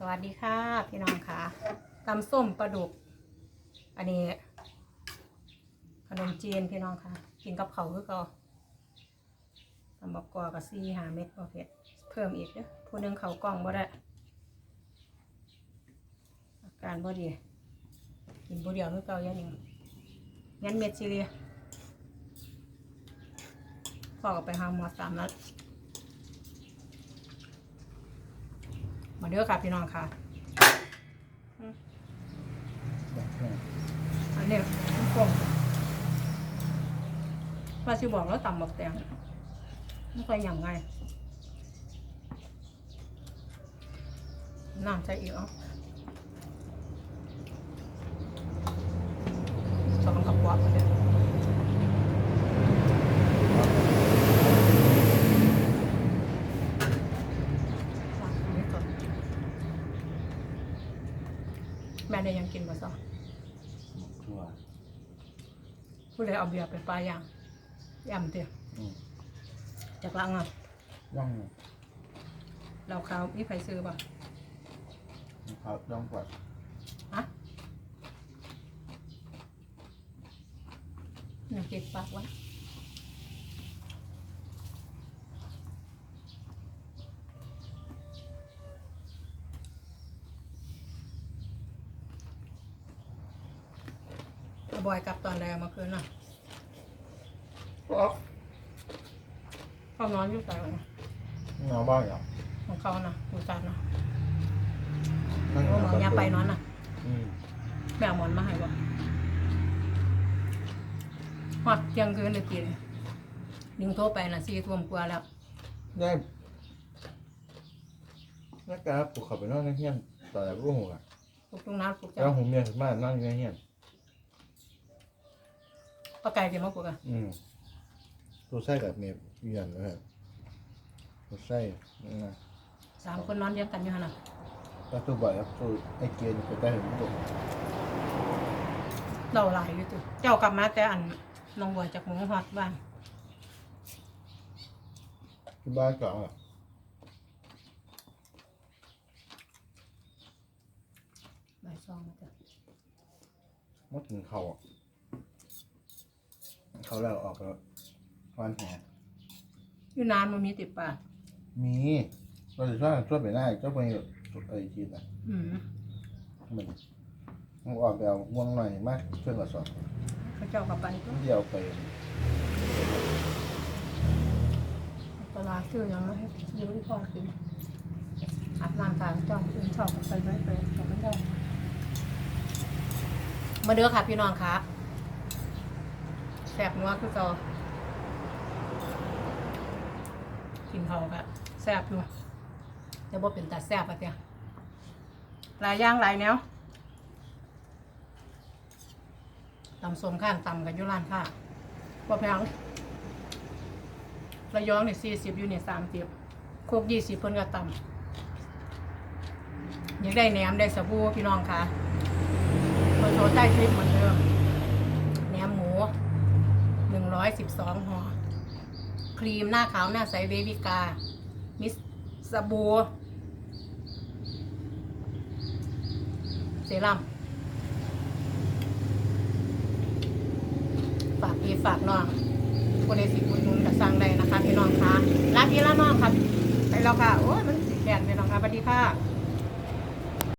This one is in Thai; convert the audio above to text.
สวัสดีค่ะพี่น้องค่ะตำส้มปลาดุก อันนี้ ขนมจีนพี่น้องค่ะ กินกับเขาคือเก็ตำบักกวากับซี่หาเม็ดบ่เผ็ดเพิ่มอีกเด้อผู้นึงเขากล่องบ่ได้อาการบ่ดีกินบ่เดียวคือเก่าอย่างนึงงั้นเม็ดซีเรียพ่อก็ไปหาหมอสามนัด มาเด้อค่ะพี่น้องค่ะอันนี้มันกลมว่าชิบอกแล้วต่ำบักแตงไม่ค่อยอย่างไงน้ำใส่อีกเอะสองกับวับเลยล้างอันนี้ก่อน แม่ได้ยังกินมาซะทั่วผู้ใดเอาเบียร์ไปปลาย่างยำเตียอืมจากลังอะย่องเราเขาวมีใครซื้อป่ะครับย่องกว่าฮะหนึ่งติดปากไว้ เอาบอยกลับตอนแรกมาคืนน่ะก็เขานอนอยู่แต่นะนอนบ้างอย่างของเขานะอยู่จันนะนั่งโอ้หมอยาไปนอนน่ะอืมแบกหมอนมาให้บ่ฮอดเที่ยงคืนเลยกินลิงโทรไปน่ะสี่ทุ่มกว่าแล้วได้นักการปลุกเขาไปนอนในเฮียนตอนแรกก็หัวปลุกตรงนั้นปลุกแล้เจ้าวหูเมียขึ้นมานั่งอยู่ในเฮียน ปลาไก่จะมาปลุกอะอืมตัวไส้กับเมียเยียนเลยครับตัวไส้นั่นนะสามคนนอนเรียงกันอยู่หั่นน่ะแล้วตัวบ่อยครับตัวไอ้เกณฑ์ไปได้เห็นตัวเราหลายอยู่ติเจ้ากลับมาแต่อันน้องบัวจากหมูฮอดบ้านที่บ้านเก่าอะบ่ายสองมาจ้ะมัดถึงเขาอะ เขาแล้วออกแล้ววันแหอยู่นานมันมีติดปากมีเราจะช่วยช่วยไปได้เจ้าไปไอ้ทีน่ะอืมมันมันออกแบบม่วงหน่อยมากเพื่อนกระสอบเขาเจ้ากลับไปก็เดียวไปปลาร้าชื่อยังไม่ให้อยูที่พ่อกินอาบน้ำทางจ้องกินชอบไปไปไปแต่ไม่ได้มาเด้อค่ะพี่น้องค่ะ แซ่บนัวคือเก่ากินเขาก็แซ่บอยู่แต่บ่เป็นตาแซ่บอะเตี้ยหลายอย่างหลายแนวตำส้มข้านตำกันยู่ร้านค่ะบ่แพงระยองเนี่ยสี่สิบอยู่เนี่ยสามสิบโคกยี่สิบเพิ่นก็ตำยากได้แหนมได้สบู่พี่น้องค่ะเบอร์โทรใต้คลิปเหมือนเดิมึ่งร้อยสิบสองห่อครีมหน้าขาวหน้าใสเบบิกา มิสสบู่เซรั่มฝากพี่ฝากน้องคนในสิบุญนุนกับสร้างได้นะคะพี่น้องคะรักพี่ละน้องค่ะไปแล้วค่ะ โอ้ยมันสีแดงพี่น้องค่ะสวัสดีค่ะ